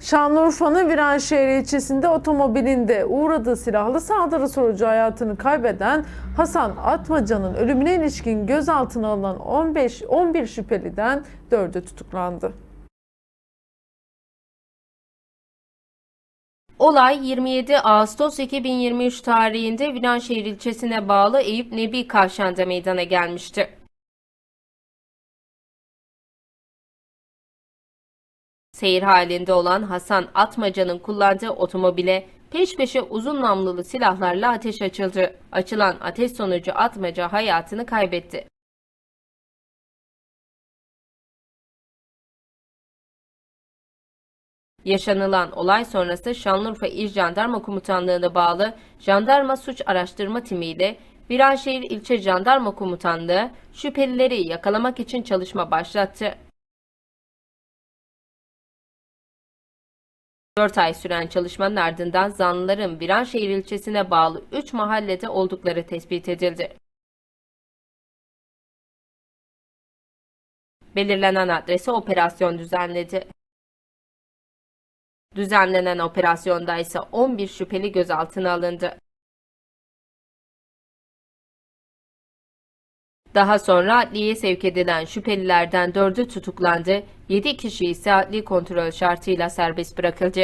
Şanlıurfa'nın Viranşehir ilçesinde otomobilinde uğradığı silahlı saldırı sonucu hayatını kaybeden Hasan Atmaca'nın ölümüne ilişkin gözaltına alınan 15 11 şüpheliden 4'ü tutuklandı. Olay 27 Ağustos 2023 tarihinde Viranşehir ilçesine bağlı Eyüp Nebi Kavşağı'nda meydana gelmişti. Seyir halinde olan Hasan Atmaca'nın kullandığı otomobile peş peşe uzun namlulu silahlarla ateş açıldı. Açılan ateş sonucu Atmaca hayatını kaybetti. Yaşanılan olay sonrası Şanlıurfa İl Jandarma Komutanlığı'na bağlı Jandarma Suç Araştırma Timi ile Viranşehir İlçe Jandarma Komutanlığı şüphelileri yakalamak için çalışma başlattı. 4 ay süren çalışmanın ardından zanlıların Viranşehir ilçesine bağlı 3 mahallede oldukları tespit edildi. Belirlenen adrese operasyon düzenledi. Düzenlenen operasyonda ise 11 şüpheli gözaltına alındı. Daha sonra adliyeye sevk edilen şüphelilerden 4'ü tutuklandı, 7 kişi ise adli kontrol şartıyla serbest bırakıldı.